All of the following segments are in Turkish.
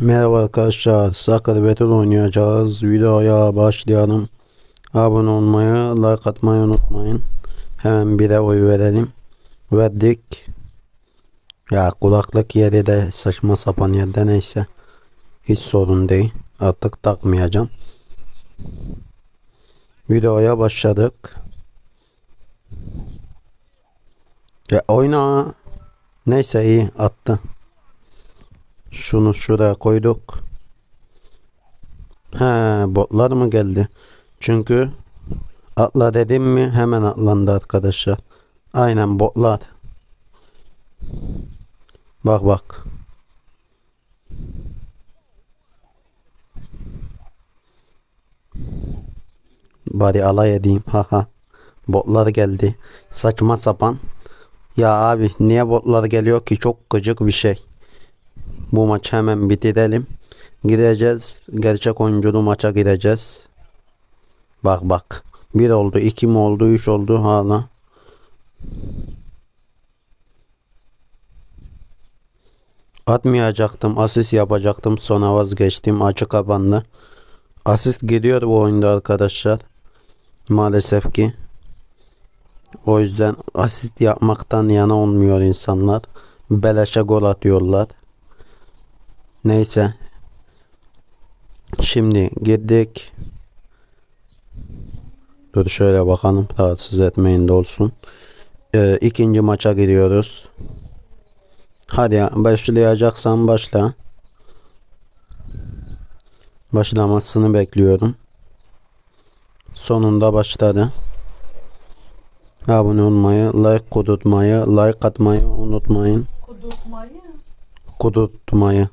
Merhaba arkadaşlar. Sakar Battle oynayacağız. Videoya başlayalım. Abone olmayı, like atmayı unutmayın. Hemen bire oy verelim. Verdik. Ya kulaklık yeri de saçma sapan yerde neyse. Hiç sorun değil. Artık takmayacağım. Videoya başladık. Ya oyna. Neyse iyi attı. Şunu şuraya koyduk. He botlar mı geldi? Çünkü atla dedim mi hemen atlandı arkadaşlar. Aynen botlar. Bak bak. Bari alay edeyim. Haha. Botlar geldi. Saçma sapan. Ya abi niye botlar geliyor ki? Çok gıcık bir şey. Bu maçı hemen bitirelim. Gideceğiz. Gerçek oyunculu maça gideceğiz. Bak bak. Bir oldu, iki mi oldu, üç oldu hala. Atmayacaktım, asist yapacaktım. Sonra vazgeçtim. Açı kapandı. Asist gidiyor bu oyunda arkadaşlar. Maalesef ki. O yüzden asist yapmaktan yana olmuyor insanlar. Beleşe gol atıyorlar. Neyse. Şimdi girdik. Dur şöyle bakalım. Rahatsız etmeyin de olsun. Ee, ikinci maça gidiyoruz. Hadi ya, başlayacaksan başla. Başlamasını bekliyorum. Sonunda başladı. Abone olmayı, like kudurtmayı, like atmayı unutmayın. Kudurtmayı. Kudurtmayı.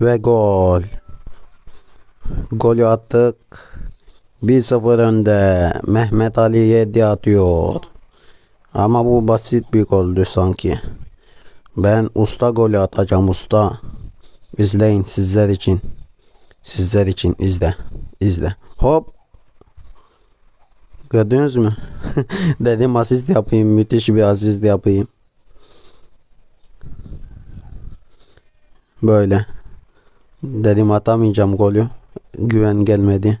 Ve gol. Golü attık. 1-0 önde. Mehmet Ali 7 atıyor. Ama bu basit bir goldü sanki. Ben usta golü atacağım usta. İzleyin sizler için. Sizler için izle. İzle. Hop. Gördünüz mü? Dedim asist yapayım. Müthiş bir asist yapayım. Böyle. Dedim atamayacağım golü. Güven gelmedi.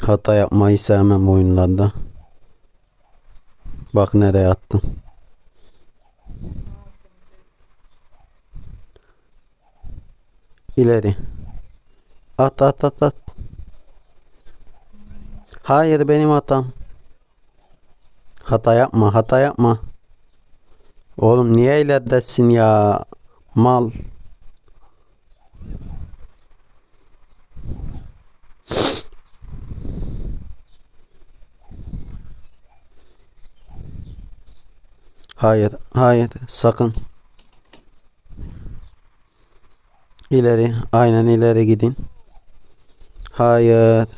Hata yapmayı sevmem oyunlarda. Bak nereye attım. İleri. At at at at. Hayır benim hatam. Hata yapma hata yapma. Oğlum niye ileridesin ya? Mal. Hayır, hayır, sakın. İleri, aynen ileri gidin. Hayır.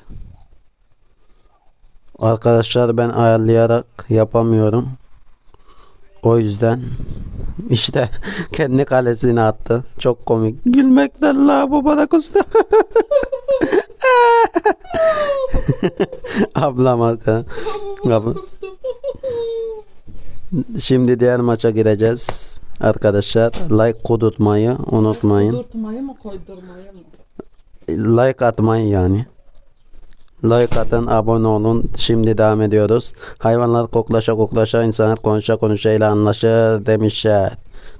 Arkadaşlar ben ayarlayarak yapamıyorum. O yüzden işte kendi kalesine attı. Çok komik. Gülmekten la bu bana kustu. Ablam arka. Ablam. Şimdi diğer maça gireceğiz. Arkadaşlar like kudurtmayı unutmayın. Kudurtmayı mı koydurmayı mı? Like atmayı yani. Like atın, abone olun. Şimdi devam ediyoruz. Hayvanlar koklaşa koklaşa, insanlar konuşa konuşa ile anlaşır demişler.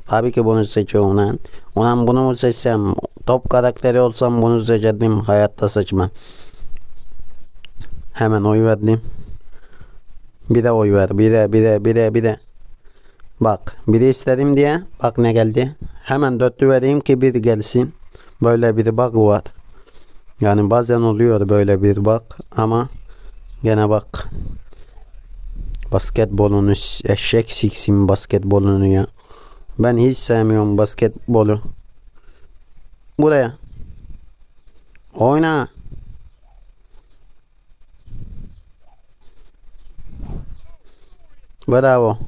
Tabii ki bunu seçiyorum lan. Ulan bunu mu seçsem? Top karakteri olsam bunu seçerdim. Hayatta seçmem. Hemen oy verdim. Bir de oy ver. Bir de bir de bir de bir de. Bak biri istedim diye bak ne geldi. Hemen dörtlü vereyim ki bir gelsin. Böyle bir bug var. Yani bazen oluyor böyle bir bug ama gene bak. Basketbolunu eşek siksim basketbolunu ya. Ben hiç sevmiyorum basketbolu. Buraya. Oyna. Bravo.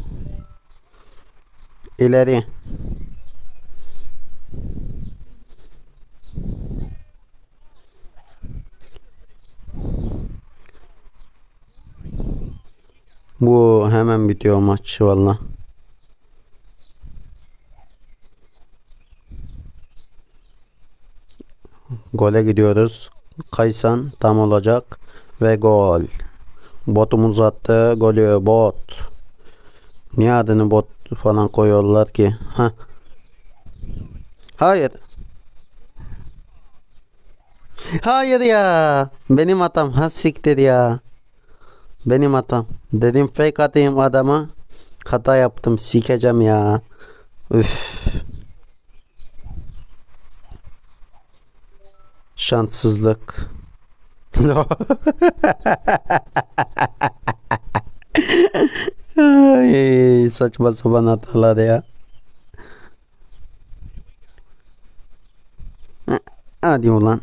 İleri. Bu hemen bitiyor maç valla. Gole gidiyoruz. Kaysan tam olacak ve gol. Botumuz attı. Golü bot. Niye adını bot falan koyuyorlar ki? Ha. Hayır. Hayır ya. Benim hatam. Ha siktir ya. Benim hatam. Dedim fake atayım adama. Hata yaptım. Sikeceğim ya. Üf. Şanssızlık. Ay, saçma sapan hatalar ya. Hadi ulan.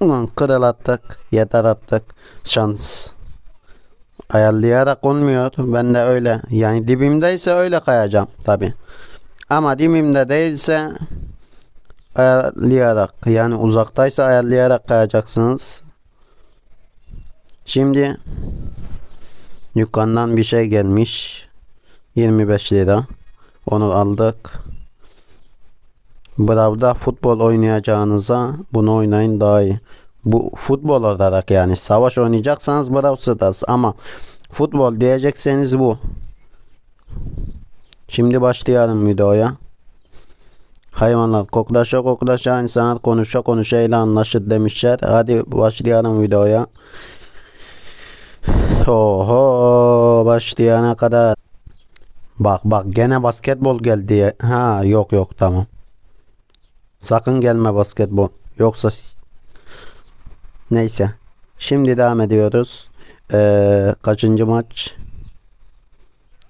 Ulan kral attık. Yeter attık. Şans. Ayarlayarak olmuyor. Ben de öyle. Yani dibimdeyse öyle kayacağım tabi. Ama dibimde değilse ayarlayarak yani uzaktaysa ayarlayarak kayacaksınız. Şimdi dükkandan bir şey gelmiş. 25 lira. Onu aldık. Brav'da futbol oynayacağınıza bunu oynayın daha iyi. Bu futbol olarak yani savaş oynayacaksanız Stars ama futbol diyecekseniz bu. Şimdi başlayalım videoya. Hayvanlar koklaşa koklaşa insanlar konuşa konuşa ile anlaşır demişler. Hadi başlayalım videoya. Oho başlayana kadar. Bak bak gene basketbol geldi. Ha yok yok tamam. Sakın gelme basketbol. Yoksa neyse. Şimdi devam ediyoruz. Ee, kaçıncı maç?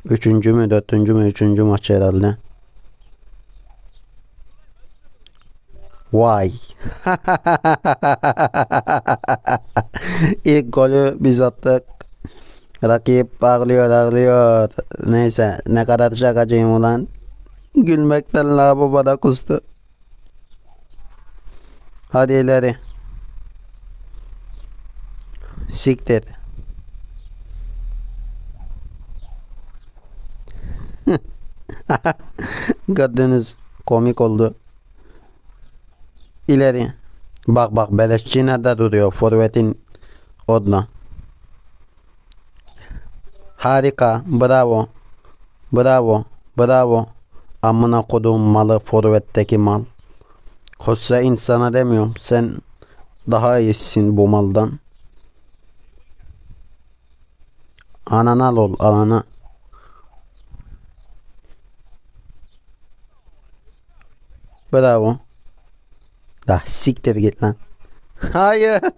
Üçüncü mü dördüncü mü üçüncü maç herhalde. Vay. İlk golü biz attık. Rakip ağlıyor ağlıyor. Neyse ne kadar şakacıyım ulan. Gülmekten lavaboda kustu. Hadi ileri. Siktir. Gördünüz komik oldu. İleri. Bak bak beleşçi nerede duruyor forvetin odla. Harika. Bravo. Bravo. Bravo. Amına kodum malı forvetteki mal. Hüseyin sana demiyorum. Sen daha iyisin bu maldan. Anana lol anana. Bravo. Da siktir git lan. Hayır.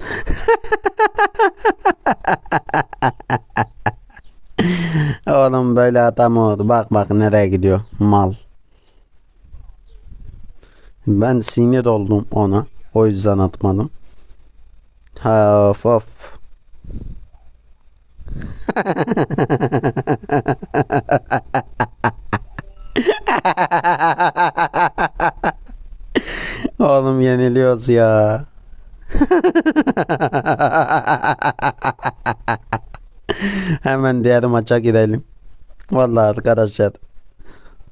Oğlum böyle hata mı oldu? Bak bak nereye gidiyor. Mal. Ben sinir oldum ona. O yüzden atmadım. Ha, Of of. Oğlum yeniliyoruz ya. Hemen diğer maça gidelim. Vallahi arkadaşlar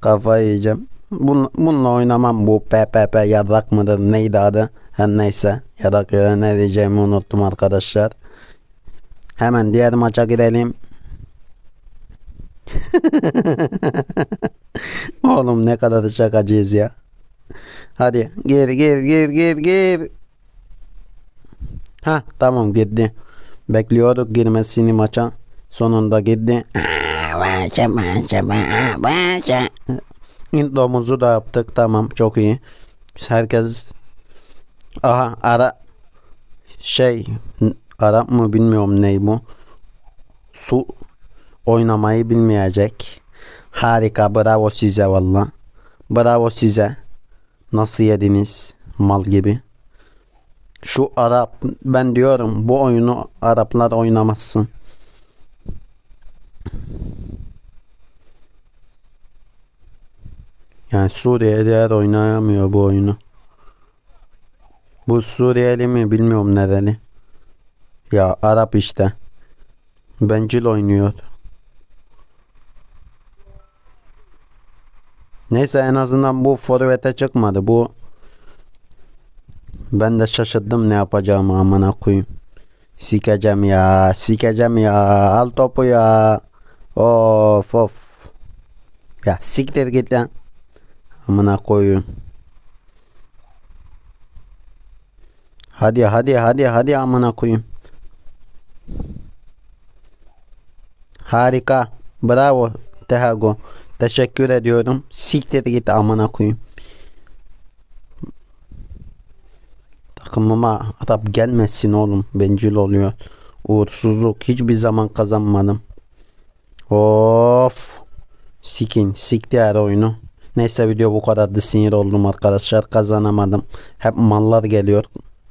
kafayı yiyeceğim. Bun, bununla oynamam bu PPP yadak mıdır neydi adı? Her neyse yadak ya ne diyeceğimi unuttum arkadaşlar. Hemen diğer maça gidelim. Oğlum ne kadar şakacıyız ya. Hadi gir gir gir gir gir. Ha tamam girdi. Bekliyorduk girmesini maça. Sonunda girdi. Maça maça maça. Intromuzu da yaptık. Tamam çok iyi. Herkes Aha ara şey Arap mı bilmiyorum ney bu. Su oynamayı bilmeyecek. Harika bravo size valla. Bravo size. Nasıl yediniz mal gibi. Şu Arap ben diyorum bu oyunu Araplar oynamazsın. Yani Suriyeliler oynayamıyor bu oyunu. Bu Suriyeli mi bilmiyorum nereli. Ya Arap işte. Bencil oynuyor. Neyse en azından bu forvete çıkmadı. Bu Ben de şaşırdım ne yapacağımı amına koyayım. Sikeceğim ya, sikeceğim ya. Al topu ya. Of of. Ya siktir git lan. Amına koyayım. Hadi hadi hadi hadi amına koyayım. Harika. Bravo Tehago. Teşekkür ediyorum. Siktir git amına koyayım. Takımıma Arap gelmesin oğlum. Bencil oluyor. Uğursuzluk. Hiçbir zaman kazanmadım. Of. Sikin. Sikti her oyunu. Neyse video bu kadardı. Sinir oldum arkadaşlar. Kazanamadım. Hep mallar geliyor.